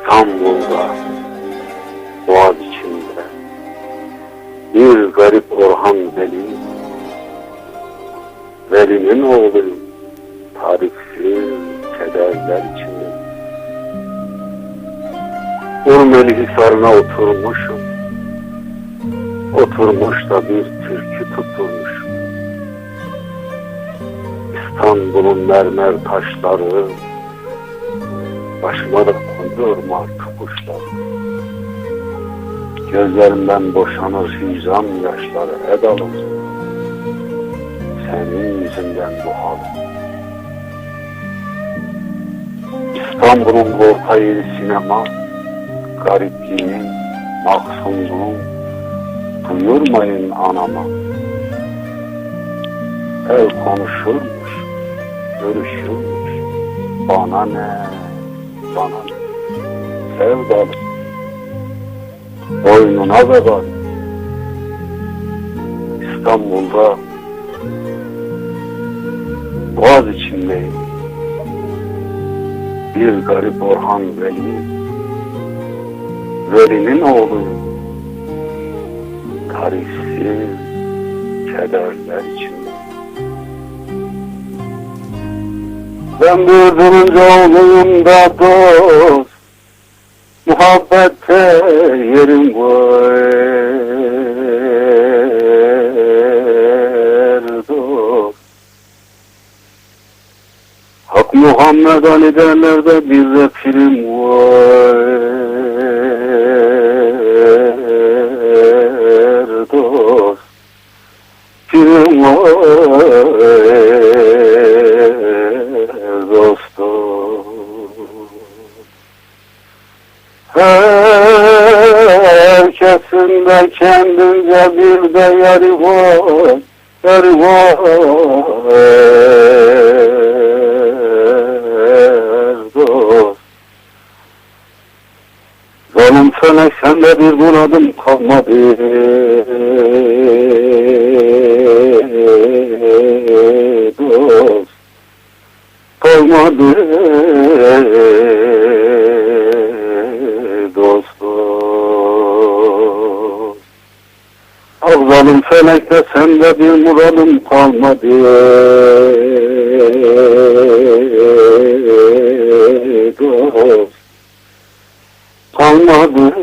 İstanbul'da, Boğaz içinde bir garip Orhan Veli, Veli'nin oğluyum, tarifsiz kederler içinde. Urmeli Hisarı'na oturmuşum, oturmuş da bir türkü tutturmuşum. İstanbul'un mermer taşları, Başıma da konuyor martı kuşlar. Gözlerimden boşanır hicran yaşları edalım. Senin yüzünden bu hal. İstanbul'un orta yeri sinema, garipliğin, maksumluğun, duyurmayın anama. El konuşurmuş, görüşürmüş, bana ne? bana sevdalı boynuna vebal İstanbul'da Boğaz içindeyim. Bir garip Orhan Veli Veli'nin oğluyum tarifsiz kederler içinde. Ben bir durunca oğluyum da dost Muhabbette yerim dost Hak Muhammed Ali derlerde bir de film var dost var Herkesin de kendince bir de yeri var Yeri var. Zalim felek sende bir muradım kalmadı. Dost kalmadı Avzalım felekte sende bir muralım kalmadı. Dost Kalmadı.